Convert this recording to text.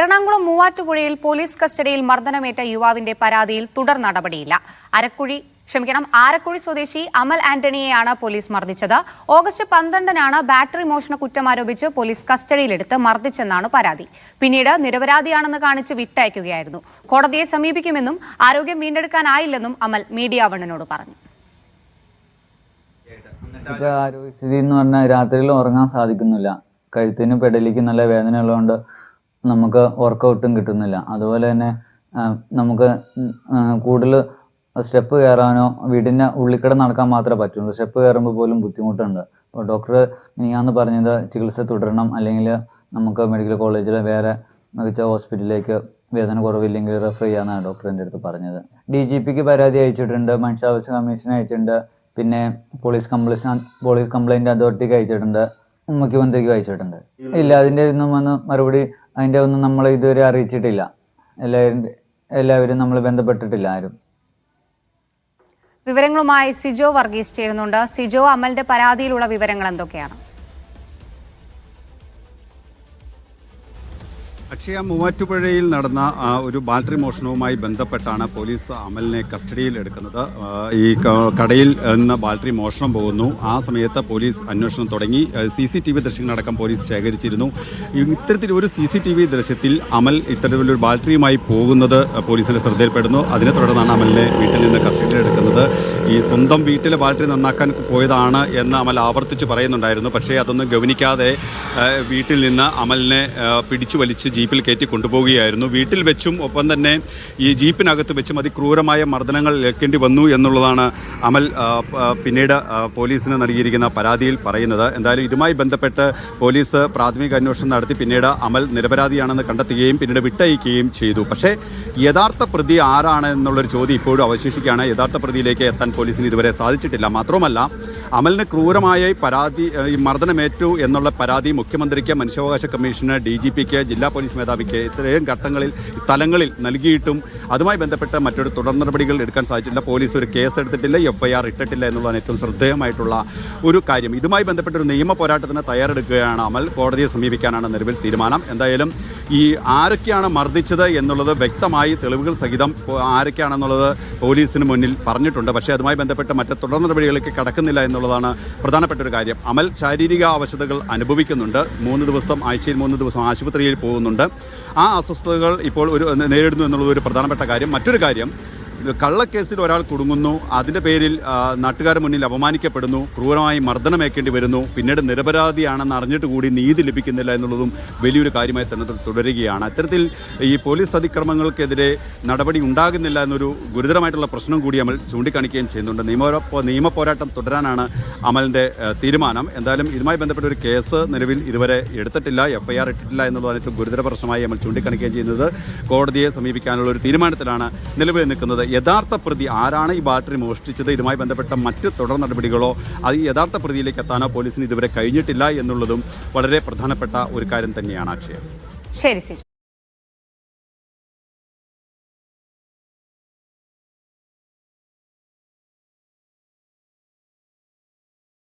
എറണാകുളം മൂവാറ്റുപുഴയിൽ പോലീസ് കസ്റ്റഡിയിൽ മർദ്ദനമേറ്റ യുവാവിന്റെ പരാതിയിൽ തുടർ നടപടിയില്ല. അരക്കുഴി ക്ഷമിക്കണം ആരക്കുഴി സ്വദേശി അമൽ ആന്റണിയെയാണ് പോലീസ് മർദ്ദിച്ചത്. ഓഗസ്റ്റ് പന്ത്രണ്ടിനാണ് ബാറ്ററി മോഷണ കുറ്റം ആരോപിച്ച് പോലീസ് കസ്റ്റഡിയിലെടുത്ത് മർദ്ദിച്ചെന്നാണ് പരാതി. പിന്നീട് നിരപരാധിയാണെന്ന് കാണിച്ച് വിട്ടയക്കുകയായിരുന്നു. കോടതിയെ സമീപിക്കുമെന്നും ആരോഗ്യം വീണ്ടെടുക്കാനായില്ലെന്നും അമൽ മീഡിയ വണ്ണിനോട് പറഞ്ഞു. ആരോഗ്യസ്ഥിതി എന്ന് പറഞ്ഞാൽ രാത്രിയിൽ ഉറങ്ങാൻ സാധിക്കുന്നില്ല. കഴുത്തിന് പെടലിക്ക് നല്ല വേദന ഉള്ളതുകൊണ്ട് നമുക്ക് വർക്കൗട്ടും കിട്ടുന്നില്ല. അതുപോലെ തന്നെ നമുക്ക് കൂടുതൽ സ്റ്റെപ്പ് കയറാനോ വീടിന്റെ ഉള്ളിക്കട നടക്കാൻ മാത്രമേ പറ്റുള്ളൂ. സ്റ്റെപ്പ് കയറുമ്പോൾ പോലും ബുദ്ധിമുട്ടുണ്ട്. അപ്പോൾ ഡോക്ടർ ഞാന്ന് പറഞ്ഞത് ചികിത്സ തുടരണം. അല്ലെങ്കിൽ നമുക്ക് മെഡിക്കൽ കോളേജിൽ വേറെ മികച്ച ഹോസ്പിറ്റലിലേക്ക് വേദന കുറവില്ലെങ്കിൽ റെഫർ ചെയ്യാന്നാണ് ഡോക്ടർ എന്റെ അടുത്ത് പറഞ്ഞത്. ഡി ജി പിക്ക് പരാതി അയച്ചിട്ടുണ്ട്. മനുഷ്യാവകാശ കമ്മീഷൻ അയച്ചിട്ടുണ്ട്. പിന്നെ പോലീസ് കംപ്ലൈൻ പോലീസ് കംപ്ലൈന്റ് അതോറിറ്റിക്ക് അയച്ചിട്ടുണ്ട്. മുഖ്യമന്ത്രിക്ക് അയച്ചിട്ടുണ്ട്. ഇല്ല അതിന്റെ ഒന്നും വന്ന് മറുപടി അതിന്റെ ഒന്നും നമ്മൾ ഇതുവരെ അറിയിച്ചിട്ടില്ല. എല്ലാവരും എല്ലാവരും നമ്മൾ ബന്ധപ്പെട്ടിട്ടില്ല ആരും. വിവരങ്ങളുമായി സിജോ വർഗീസ് ചേരുന്നുണ്ട്. സിജോ അമലിന്റെ പരാതിയിലുള്ള വിവരങ്ങൾ എന്തൊക്കെയാണ്? അക്ഷയ മൂവാറ്റുപുഴയിൽ നടന്ന ഒരു ബാറ്ററി മോഷണവുമായി ബന്ധപ്പെട്ടാണ് പോലീസ് അമലിനെ കസ്റ്റഡിയിൽ എടുക്കുന്നത്. ഈ കടയിൽ നിന്ന് ബാറ്ററി മോഷണം പോകുന്നു. ആ സമയത്ത് പോലീസ് അന്വേഷണം തുടങ്ങി. സി സി ടി വി ദൃശ്യങ്ങളടക്കം പോലീസ് ശേഖരിച്ചിരുന്നു. ഇത്തരത്തിൽ ഒരു സി സി ടി വി ദൃശ്യത്തിൽ അമൽ ഇത്തരത്തിലൊരു ബാറ്ററിയുമായി പോകുന്നത് പോലീസിന്റെ ശ്രദ്ധയിൽപ്പെടുന്നു. അതിനെ തുടർന്നാണ് അമലിനെ വീട്ടിൽ നിന്ന് കസ്റ്റഡിയിൽ എടുക്കുന്നത്. ഈ സ്വന്തം വീട്ടിലെ ബാറ്ററി നന്നാക്കാൻ പോയതാണ് എന്ന് അമൽ ആവർത്തിച്ച് പറയുന്നുണ്ടായിരുന്നു. പക്ഷേ അതൊന്നും ഗവനിക്കാതെ വീട്ടിൽ നിന്ന് അമലിനെ പിടിച്ചു വലിച്ച് ജീപ്പിൽ കയറ്റി കൊണ്ടുപോവുകയായിരുന്നു. വീട്ടിൽ വെച്ചും ഒപ്പം തന്നെ ഈ ജീപ്പിനകത്ത് വെച്ചും അതിക്രൂരമായ മർദ്ദനങ്ങൾ ഏൽക്കേണ്ടി വന്നു എന്നുള്ളതാണ് അമൽ പിന്നീട് പോലീസിന് നൽകിയിരിക്കുന്ന പരാതിയിൽ പറയുന്നത്. എന്തായാലും ഇതുമായി ബന്ധപ്പെട്ട് പോലീസ് പ്രാഥമിക അന്വേഷണം നടത്തി പിന്നീട് അമൽ നിരപരാധിയാണെന്ന് കണ്ടെത്തുകയും പിന്നീട് വിട്ടയക്കുകയും ചെയ്തു. പക്ഷേ യഥാർത്ഥ പ്രതി ആരാണ് എന്നുള്ളൊരു ചോദ്യം ഇപ്പോഴും അവശേഷിക്കുകയാണ്. യഥാർത്ഥ പ്രതിയിലേക്ക് എത്താൻ പോലീസിന് ഇതുവരെ സാധിച്ചിട്ടില്ല. മാത്രമല്ല അമലിന് ക്രൂരമായ പരാതി മർദ്ദനമേറ്റു എന്നുള്ള പരാതി മുഖ്യമന്ത്രിക്ക് മനുഷ്യാവകാശ കമ്മീഷന് ഡി ജി പിക്ക് ജില്ലാ പോലീസ് മേധാവിക്ക് ഇത്രയും ഘട്ടങ്ങളിൽ തലങ്ങളിൽ നൽകിയിട്ടും അതുമായി ബന്ധപ്പെട്ട് മറ്റൊരു തുടർ നടപടികൾ എടുക്കാൻ സാധിച്ചിട്ടില്ല. പോലീസ് ഒരു കേസ് എടുത്തിട്ടില്ല എഫ് ഐ ആർ ഇട്ടിട്ടില്ല എന്നുള്ളതാണ് ഏറ്റവും ശ്രദ്ധേയമായിട്ടുള്ള ഒരു കാര്യം. ഇതുമായി ബന്ധപ്പെട്ട ഒരു നിയമ പോരാട്ടത്തിന് തയ്യാറെടുക്കുകയാണ് അമൽ. കോടതിയെ സമീപിക്കാനാണ് നിലവിൽ തീരുമാനം. എന്തായാലും ഈ ആരൊക്കെയാണ് മർദ്ദിച്ചത് എന്നുള്ളത് വ്യക്തമായി തെളിവുകൾ സഹിതം ആരൊക്കെയാണെന്നുള്ളത് പോലീസിന് മുന്നിൽ പറഞ്ഞിട്ടുണ്ട്. പക്ഷേ അതുമായി ബന്ധപ്പെട്ട് മറ്റ് തുടർ നടപടികളിലേക്ക് കടക്കുന്നില്ല എന്നുള്ളതാണ് പ്രധാനപ്പെട്ട ഒരു കാര്യം. അമൽ ശാരീരിക അവശതകൾ അനുഭവിക്കുന്നുണ്ട്. മൂന്ന് ദിവസം ആഴ്ചയിൽ മൂന്ന് ദിവസം ആശുപത്രിയിൽ പോകുന്നുണ്ട്. ആ അസ്വസ്ഥതകൾ ഇപ്പോൾ ഒരു നേരിടുന്നു എന്നുള്ളത് ഒരു പ്രധാനപ്പെട്ട കാര്യം. മറ്റൊരു കാര്യം കള്ളക്കേസിൽ ഒരാൾ കുടുങ്ങുന്നു അതിന്റെ പേരിൽ നാട്ടുകാരുടെ മുന്നിൽ അപമാനിക്കപ്പെടുന്നു ക്രൂരമായി മർദ്ദനമേക്കേണ്ടി വരുന്നു പിന്നീട് നിരപരാധിയാണെന്ന് അറിഞ്ഞിട്ട് കൂടി നീതി ലഭിക്കുന്നില്ല എന്നുള്ളതും വലിയൊരു കാര്യമായി തന്നെ തുടരുകയാണ്. അത്തരത്തിൽ ഈ പോലീസ് അതിക്രമങ്ങൾക്കെതിരെ നടപടി ഉണ്ടാകുന്നില്ല എന്നൊരു ഗുരുതരമായിട്ടുള്ള പ്രശ്നം കൂടി അമൽ ചൂണ്ടിക്കാണിക്കുകയും ചെയ്യുന്നുണ്ട്. നിയമ നിയമ പോരാട്ടം തുടരാനാണ് അമലിന്റെ തീരുമാനം. എന്തായാലും ഇതുമായി ബന്ധപ്പെട്ട ഒരു കേസ് നിലവിൽ ഇതുവരെ എടുത്തിട്ടില്ല എഫ് ഐ ആർ ഇട്ടിട്ടില്ല എന്നുള്ളതാണ് ഏറ്റവും ഗുരുതര പ്രശ്നമായി അമൽ ചൂണ്ടിക്കാണിക്കുകയും ചെയ്യുന്നത്. കോടതിയെ സമീപിക്കാനുള്ള ഒരു തീരുമാനത്തിലാണ് നിലവിൽ നിൽക്കുന്നത്. യഥാർത്ഥ പ്രതി ആരാണ് ഈ ബാറ്ററി മോഷ്ടിച്ചത്? ഇതുമായി ബന്ധപ്പെട്ട മറ്റ് തുടർ നടപടികളോ അത് യഥാർത്ഥ പ്രതിയിലേക്ക് എത്താനോ പോലീസിന് ഇതുവരെ കഴിഞ്ഞിട്ടില്ല എന്നുള്ളതും വളരെ പ്രധാനപ്പെട്ട ഒരു കാര്യം തന്നെയാണ് അക്ഷയം. ശരി.